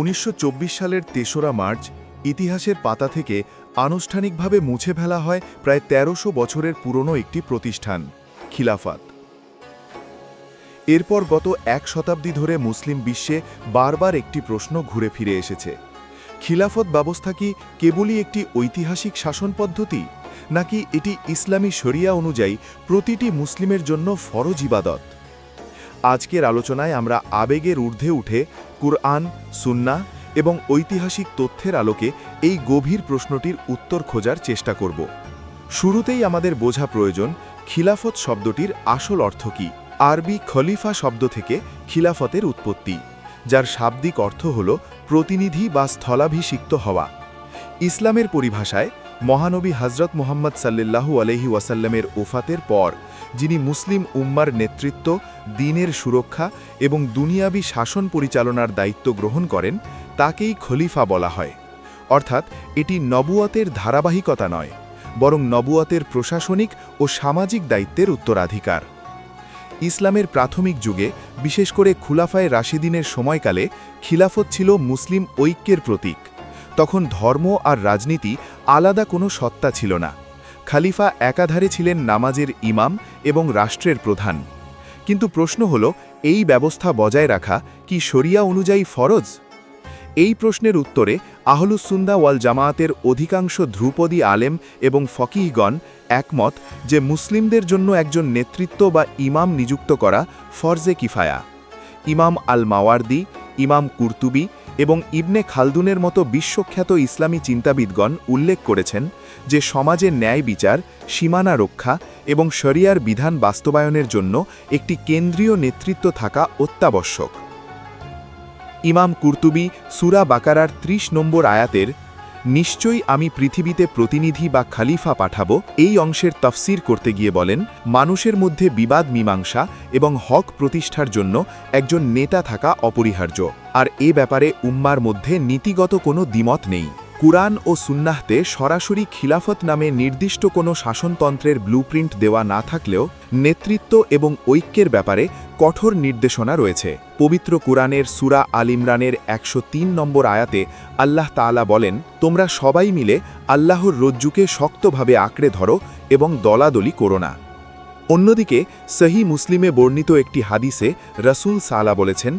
উনিশশো চব্বিশ সালের তেসরা মার্চ ইতিহাসের পাতা থেকে আনুষ্ঠানিকভাবে মুছে ফেলা হয় প্রায় তেরোশো বছরের পুরনো একটি প্রতিষ্ঠান, খিলাফত। এরপর গত এক শতাব্দী ধরে মুসলিম বিশ্বে বারবার একটি প্রশ্ন ঘুরে ফিরে এসেছে। খিলাফত ব্যবস্থা কি কেবলই একটি ঐতিহাসিক শাসন পদ্ধতি, নাকি এটি ইসলামী শরিয়া অনুযায়ী প্রতিটি মুসলিমের জন্য ফরজ ইবাদত? আজকের আলোচনায় আমরা আবেগের ঊর্ধ্বে উঠে কুরআন, সুন্না এবং ঐতিহাসিক তথ্যের আলোকে এই গভীর প্রশ্নটির উত্তর খোঁজার চেষ্টা করব। শুরুতেই আমাদের বোঝা প্রয়োজন, খিলাফত শব্দটির আসল অর্থ কী? আরবি খলিফা শব্দ থেকে খিলাফতের উৎপত্তি, যার শাব্দিক অর্থ হল প্রতিনিধি বা স্থলাভিষিক্ত হওয়া। ইসলামের পরিভাষায় মহানবী হজরত মোহাম্মদ সাল্লাল্লাহু আলহি ওয়াসাল্লামের ওফাতের পর, যিনি মুসলিম উম্মার নেতৃত্ব, দিনের সুরক্ষা এবং দুনিয়াবি শাসন পরিচালনার দায়িত্ব গ্রহণ করেন, তাকেই খলিফা বলা হয়। অর্থাৎ, এটি নবুয়াতের ধারাবাহিকতা নয়, বরং নবুয়াতের প্রশাসনিক ও সামাজিক দায়িত্বের উত্তরাধিকার। ইসলামের প্রাথমিক যুগে, বিশেষ করে খুলাফায় রাশিদিনের সময়কালে, খিলাফত ছিল মুসলিম ঐক্যের প্রতীক। তখন ধর্ম আর রাজনীতি আলাদা কোনো সত্তা ছিল না। খালিফা একাধারে ছিলেন নামাজের ইমাম এবং রাষ্ট্রের প্রধান। কিন্তু প্রশ্ন হল, এই ব্যবস্থা বজায় রাখা কি শরিয়া অনুযায়ী ফরজ? এই প্রশ্নের উত্তরে আহলুসুন্দা ওয়াল জামায়াতের অধিকাংশ ধ্রুপদী আলেম এবং ফকিহগণ একমত যে মুসলিমদের জন্য একজন নেতৃত্ব বা ইমাম নিযুক্ত করা ফরজে কিফায়া। ইমাম আল মাওয়ার্দি ইমাম কুর্তুবি এবং ইবনে খালদুনের মতো বিশ্বখ্যাত ইসলামী চিন্তাবিদগণ উল্লেখ করেছেন যে সমাজের ন্যায় বিচার, সীমানা রক্ষা এবং শরিয়ার বিধান বাস্তবায়নের জন্য একটি কেন্দ্রীয় নেতৃত্ব থাকা অত্যাবশ্যক। ইমাম কুর্তুবি সুরা বাকারার ৩০ নম্বর আয়াতের নিশ্চয়ই আমি পৃথিবীতে প্রতিনিধি বা খালিফা পাঠাব, এই অংশের তফসির করতে গিয়ে বলেন, মানুষের মধ্যে বিবাদ, মীমাংসা এবং হক প্রতিষ্ঠার জন্য একজন নেতা থাকা অপরিহার্য। আর এ ব্যাপারে উম্মার মধ্যে নীতিগত কোনো দ্বিমত নেই। কুরআন ও সুন্নাহতে সরাসরি খিলাফত নামে নির্দিষ্ট কোনো শাসনতন্ত্রের ব্লুপ্রিন্ট দেওয়া না থাকলেও নেতৃত্ব এবং ঐক্যের ব্যাপারে কঠোর নির্দেশনা রয়েছে। পবিত্র কুরআনের সুরা আল ইমরানের একশো তিন নম্বর আয়াতে আল্লাহ তাআলা বলেন, তোমরা সবাই মিলে আল্লাহর রজ্জুকে শক্তভাবে আঁকড়ে ধরো এবং দলাদলি করো না। অন্যদিকে সহি মুসলিমে বর্ণিত একটি হাদিসে রসুল সালা বলেছেন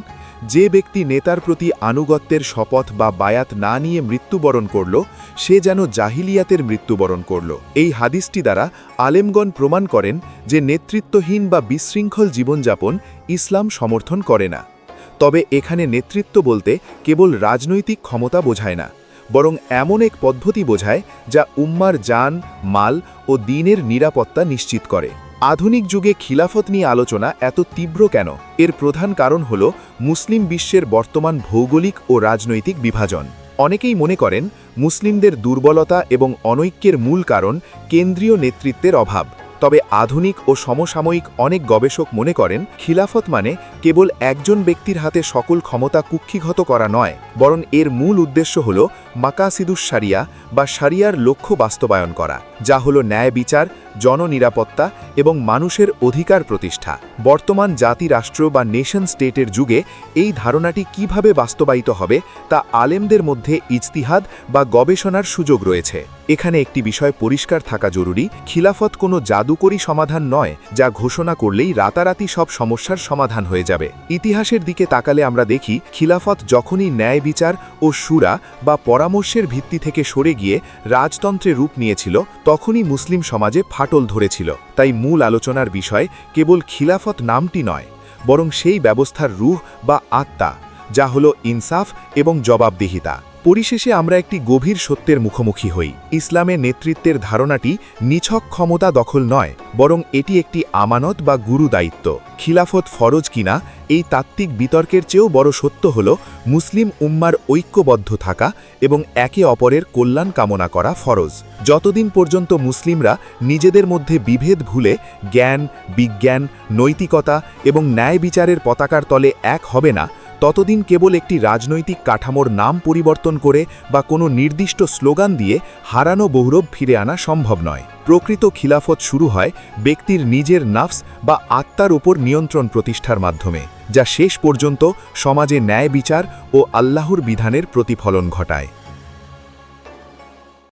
যে ব্যক্তি নেতার প্রতি আনুগত্যের শপথ বা বায়াত না নিয়ে মৃত্যুবরণ করল, সে যেন জাহিলিয়াতের মৃত্যুবরণ করল। এই হাদিসটি দ্বারা আলেমগণ প্রমাণ করেন যে নেতৃত্বহীন বা বিশৃঙ্খল জীবনযাপন ইসলাম সমর্থন করে না। তবে এখানে নেতৃত্ব বলতে কেবল রাজনৈতিক ক্ষমতা বোঝায় না, বরং এমন এক পদ্ধতি বোঝায় যা উম্মার যান মাল ও দিনের নিরাপত্তা নিশ্চিত করে। আধুনিক যুগে খিলাফত নিয়ে আলোচনা এত তীব্র কেন? এর প্রধান কারণ হল মুসলিম বিশ্বের বর্তমান ভৌগোলিক ও রাজনৈতিক বিভাজন। অনেকেই মনে করেন, মুসলিমদের দুর্বলতা এবং অনৈক্যের মূল কারণ কেন্দ্রীয় নেতৃত্বের অভাব। তবে আধুনিক ও সমসাময়িক অনেক গবেষক মনে করেন, খিলাফত মানে কেবল একজন ব্যক্তির হাতে সকল ক্ষমতা কুক্ষিগত করা নয়, বরং এর মূল উদ্দেশ্য হল মাকাসিদুস সারিয়া বা সারিয়ার লক্ষ্য বাস্তবায়ন করা, যা হল ন্যায় বিচার, জননিরাপত্তা এবং মানুষের অধিকার প্রতিষ্ঠা। বর্তমান জাতি রাষ্ট্র বা নেশন স্টেটের যুগে এই ধারণাটি কীভাবে বাস্তবায়িত হবে তা আলেমদের মধ্যে ইজতিহাদ বা গবেষণার সুযোগ রয়েছে। এখানে একটি বিষয় পরিষ্কার থাকা জরুরি, খিলাফত কোনো জাদুকরী সমাধান নয়, যা ঘোষণা করলেই রাতারাতি সব সমস্যার সমাধান হয়ে যাবে। ইতিহাসের দিকে তাকালে আমরা দেখি, খিলাফত যখনই ন্যায় বিচার ও সুরা বা পরামর্শের ভিত্তি থেকে সরে গিয়ে রাজতন্ত্রে রূপ নিয়েছিল, তখনই মুসলিম সমাজে ফাটল ধরেছিল। তাই মূল আলোচনার বিষয় কেবল খিলাফত নামটি নয়, বরং সেই ব্যবস্থার রুহ বা আত্মা, যা হল ইনসাফ এবং জবাবদিহিতা। পরিশেষে আমরা একটি গভীর সত্যের মুখোমুখি হই। ইসলামে নেতৃত্বের ধারণাটি নিছক ক্ষমতা দখল নয়, বরং এটি একটি আমানত বা গুরু দায়িত্ব। খিলাফত ফরজ কিনা, এই তাত্ত্বিক বিতর্কের চেয়েও বড় সত্য হল, মুসলিম উম্মার ঐক্যবদ্ধ থাকা এবং একে অপরের কল্যাণ কামনা করা ফরজ। যতদিন পর্যন্ত মুসলিমরা নিজেদের মধ্যে বিভেদ ভুলে জ্ঞান, বিজ্ঞান, নৈতিকতা এবং ন্যায় বিচারের পতাকার তলে এক হবে না ততদিন কেবল একটি রাজনৈতিক কাঠামোর নাম পরিবর্তন করে বা কোনো নির্দিষ্ট স্লোগান দিয়ে হারানো বহুরব ফিরে আনা সম্ভব নয়। প্রকৃত খিলাফত শুরু হয় ব্যক্তির নিজের নাফস বা আত্মার উপর নিয়ন্ত্রণ প্রতিষ্ঠার মাধ্যমে, যা শেষ পর্যন্ত সমাজে ন্যায় বিচার ও আল্লাহর বিধানের প্রতিফলন ঘটায়।